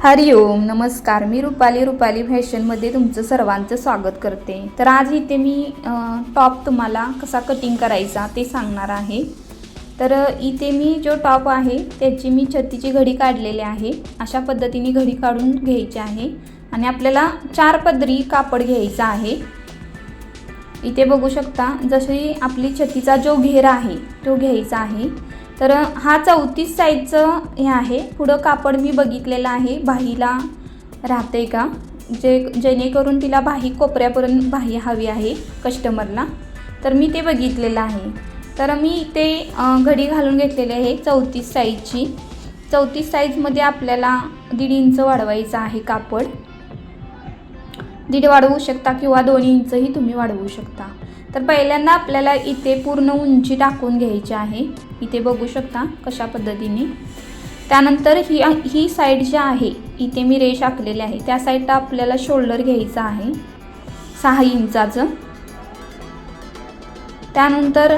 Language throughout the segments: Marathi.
हरिओम नमस्कार. मी रुपाली रुपाली फॅशनमध्ये तुमचं सर्वांचं स्वागत करते. तर आज इथे मी टॉप तुम्हाला कसा कटिंग करायचा ते सांगणार आहे. तर इथे मी जो टॉप आहे त्याची मी छत्तीची घडी काढलेली आहे. अशा पद्धतीने घडी काढून घ्यायची आहे. आणि आपल्याला चार पदरी कापड घ्यायचा आहे. इथे बघू शकता जशी आपली छतीचा जो घेर आहे तो घ्यायचा आहे. तर हा चौतीस साईजचं हे आहे. पुढं कापड मी बघितलेलं आहे. बाहीला राहते का? जे जेणेकरून तिला बाही कोपऱ्यापर्यंत बाही हवी आहे कस्टमरला तर मी ते बघितलेलं आहे. तर मी ते घडी घालून घेतलेली आहे चौतीस साईजची. चौतीस साईजमध्ये आपल्याला दीड इंच वाढवायचं आहे कापड. दीड वाढवू शकता किंवा दोन इंचही तुम्ही वाढवू शकता. तर पहिल्यांदा आपल्याला इथे पूर्ण उंची टाकून घ्यायची आहे. इथे बघू शकता कशा पद्धतीने. त्यानंतर ही ही साईड जी आहे इथे मी रेष आखलेली आहे. त्या साईडला आपल्याला शोल्डर घ्यायचं आहे. सहा इंचाचं. त्यानंतर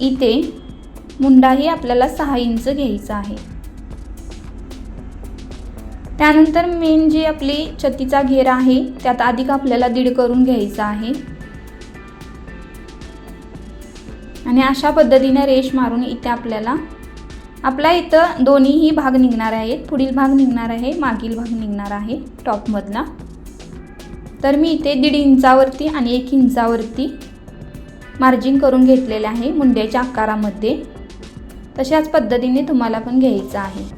इथे मुंडाही आपल्याला सहा इंच घ्यायचा आहे. त्यानंतर मेन जी आपली छतीचा घेर आहे त्यात अधिक आपल्याला दीड करून घ्यायचा आहे. आणि अशा पद्धतीने रेश मारून इथे आपल्याला आपला इथं दोन्हीही भाग निघणार आहेत. पुढील भाग निघणार आहे मागील भाग निघणार आहे टॉपमधला तर मी इथे दीड इंचावरती आणि एक इंचावरती मार्जिन करून घेतलेले आहे मुंड्याच्या आकारामध्ये. तशाच पद्धतीने तुम्हाला पण घ्यायचं आहे.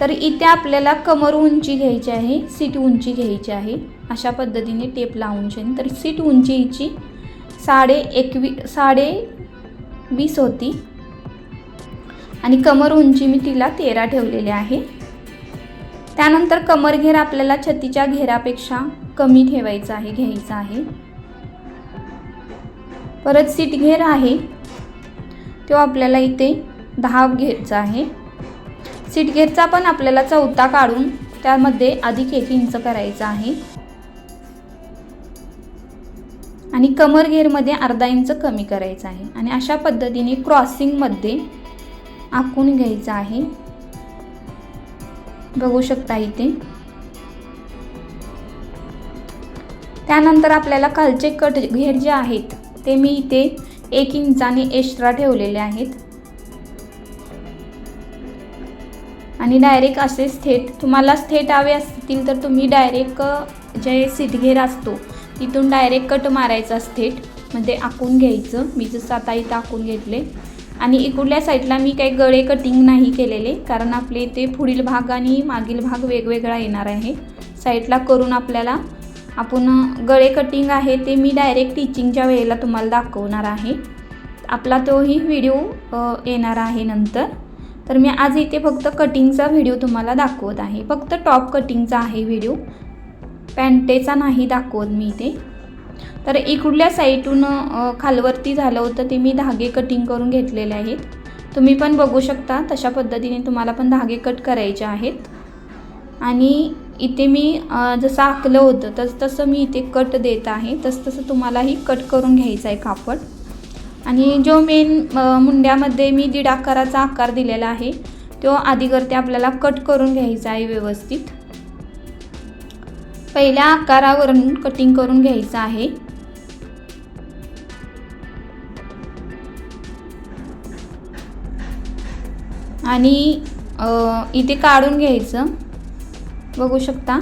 तर इथे आपल्याला कमर उंची घ्यायची आहे सीट उंची घ्यायची आहे. अशा पद्धतीने टेप लावून तर सीट उंची हिची साडे एकवी साडे वीस होती. आणि कमर उंची मी तिला तेरा ठेवलेली आहे. त्यानंतर कमर घेर आपल्याला छतीच्या घेरापेक्षा कमी ठेवायचा आहे घ्यायचा आहे. परत सीट घेर आहे तो आपल्याला इथे दहा घेरचा आहे. सीट घेरचा पण आपल्याला चौथा काढून त्यामध्ये अधिक एक इंच करायचा आहे. आणि कमर घेरमध्ये अर्धा इंच कमी करायचं आहे. आणि अशा पद्धतीने क्रॉसिंगमध्ये आखून घ्यायचं आहे. बघू शकता इथे. त्यानंतर आपल्याला खालचे कट घेर जे आहेत ते मी इथे एक इंचाने एक्स्ट्रा ठेवलेले आहेत. आणि डायरेक्ट असेच थेट तुम्हाला थेट हवे असतील तर तुम्ही डायरेक्ट जे सीटघेर असतो तिथून डायरेक्ट कट मारायचा थेट म्हणजे आखून घ्यायचं. मी जसं आता इथं आखून घेतले. आणि इकडल्या साईडला मी काही गळे कटिंग नाही केलेले कारण आपले ते पुढील भाग आणि मागील भाग वेगवेगळा येणार आहे. साईडला करून आपल्याला आपण गळे कटिंग आहे ते मी डायरेक्ट टीचिंगच्या वेळेला तुम्हाला दाखवणार आहे. आपला तोही व्हिडिओ येणार आहे नंतर. तर मी आज इथे फक्त कटिंगचा व्हिडिओ तुम्हाला दाखवत आहे. फक्त टॉप कटिंगचा आहे व्हिडिओ. पॅन्टेचा नाही दाखवत मी इथे. तर इकडल्या साईडून खालवरती झालं होतं ते मी धागे कटिंग करून घेतलेले आहेत. तुम्ही पण बघू शकता तशा पद्धतीने तुम्हाला पण धागे कट करायचे आहेत. आणि इथे मी जसं आखलं होतं तस तसं मी इथे कट देत आहे. तस तसं तुम्हालाही कट करून घ्यायचं आहे कापड. आणि जो मेन मुंड्यामध्ये मी दीड आकाराचा आकार दिलेला आहे तो आधी करते आपल्याला कट करून घ्यायचा आहे व्यवस्थित. पहिल्या आकारावरून कटिंग करून घ्यायचं आहे. आणि इथे काढून घ्यायचं. बघू शकता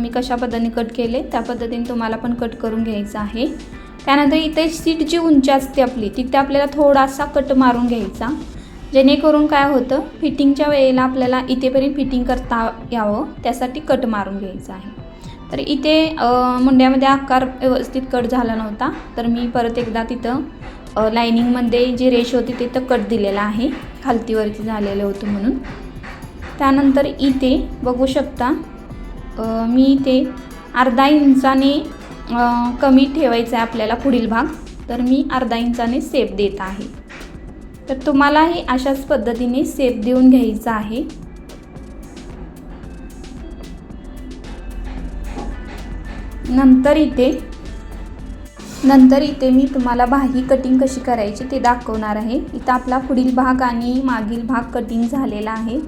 मी कशा पद्धतीने कट केले त्या पद्धतीने तुम्हाला पण कट करून घ्यायचं आहे. त्यानंतर इथे सीट जी उंची असते आपली तिथे आपल्याला थोडासा कट मारून घ्यायचा. जेणेकरून काय होतं फिटिंगच्या वेळेला आपल्याला इथेपर्यंत फिटिंग करता यावं त्यासाठी कट मारून घ्यायचं आहे. तर इथे मुंड्यामध्ये आकार व्यवस्थित कट झाला नव्हता. तर मी परत एकदा तिथं लाईनिंगमध्ये लायनिंगमध्ये जी रेश होती तिथं कट दिलेला आहे. खालतीवरती झालेलं होतं म्हणून. त्यानंतर इथे बघू शकता मी इथे अर्धा इंचाने कमी ठेवायचा आहे आपल्याला पुढील भाग. तर मी अर्धा इंचाने सेप देत आहे. तर तुम्हालाही अशाच पद्धतीने सेप देऊन घ्यायचा आहे. नंतर इथे नंतर इथे मी तुम्हाला बाही कटिंग कशी करायची ते दाखवणार आहे. इथं आपला पुढील भाग आणि मागील भाग कटिंग झालेला आहे.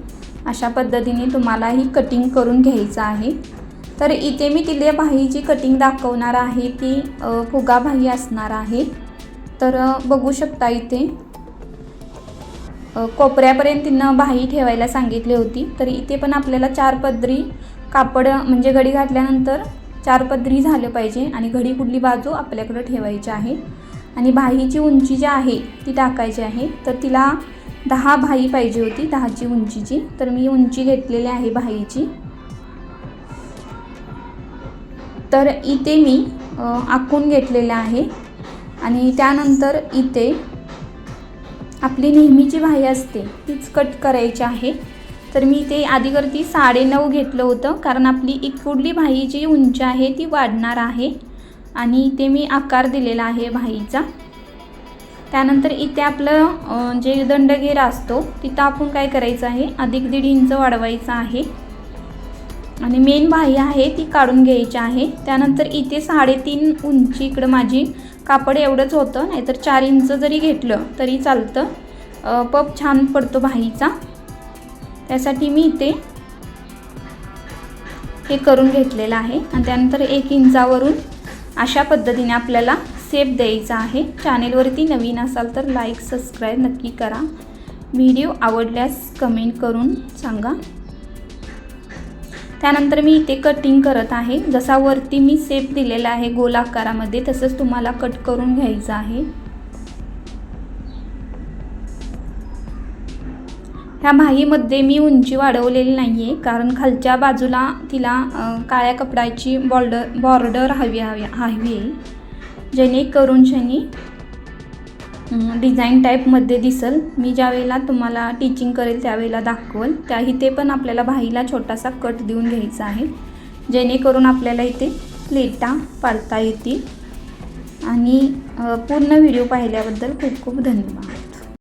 अशा पद्धतीने तुम्हालाही कटिंग करून घ्यायचं आहे. तर इथे मी तिथल्या भाईची कटिंग दाखवणार आहे ती फुगा बाही असणार आहे. तर बघू शकता इथे कोपऱ्यापर्यंत तिनं बाही ठेवायला सांगितली होती. तर इथे पण आपल्याला चार पदरी कापड म्हणजे घडी घातल्यानंतर चार पदरी झालं पाहिजे आणि घडी कुठली बाजू आपल्याकडं ठेवायची आहे. आणि बाहीची उंची जी आहे ती टाकायची आहे. तर तिला दहा भाई पाहिजे होती दहाची उंचीची. तर मी उंची घेतलेली आहे बाहीची तर इथे मी आखून घेतलेलं आहे. आणि त्यानंतर इथे आपली नेहमीची भाई असते तीच कट करायची आहे. तर मी ते आधीवरती साडेनऊ घेतलं होतं कारण आपली एक पुढली भाई जी उंची आहे ती वाढणार आहे आणि इथे मी आकार दिलेला आहे भाईचा. त्यानंतर इथे आपलं जे दंडगेरा असतो तिथं आपण काय करायचं आहे? अधिक दीड इंच वाढवायचं आहे. आणि मेन बाही आहे ती काढून घ्यायची आहे. त्यानंतर इथे साडेतीन उंची इकडं माझी कापड एवढंच होतं नाहीतर चार इंच जरी घेतलं तरी चालतं. पप छान पडतो बाहीचा त्यासाठी मी इथे हे करून घेतलेलं आहे. आणि त्यानंतर एक इंचावरून अशा पद्धतीने आपल्याला सेप द्यायचा आहे. चॅनेलवरती नवीन असाल तर लाईक सबस्क्राईब नक्की करा. व्हिडिओ आवडल्यास कमेंट करून सांगा. त्यानंतर मी इथे कटिंग करत आहे. जसा वरती मी सेप दिलेला आहे गोल आकारामध्ये तसंच तुम्हाला कट करून घ्यायचं आहे. ह्या बाहीमध्ये मी उंची वाढवलेली नाही आहे कारण खालच्या बाजूला तिला काळ्या कपड्याची बॉर्डर बॉर्डर हवी हवी हवी. आहे जेणेकरून शनी डिझाईन टाईपमध्ये दिसल. मी ज्या वेळेला तुम्हाला टीचिंग करेल त्यावेळेला दाखवल. त्या इथे पण आपल्याला भाईला छोटासा कट देऊन घ्यायचा आहे. जेणेकरून आपल्याला इथे प्लेटा पाडता येतील. आणि पूर्ण व्हिडिओ पाहिल्याबद्दल खूप खूप धन्यवाद.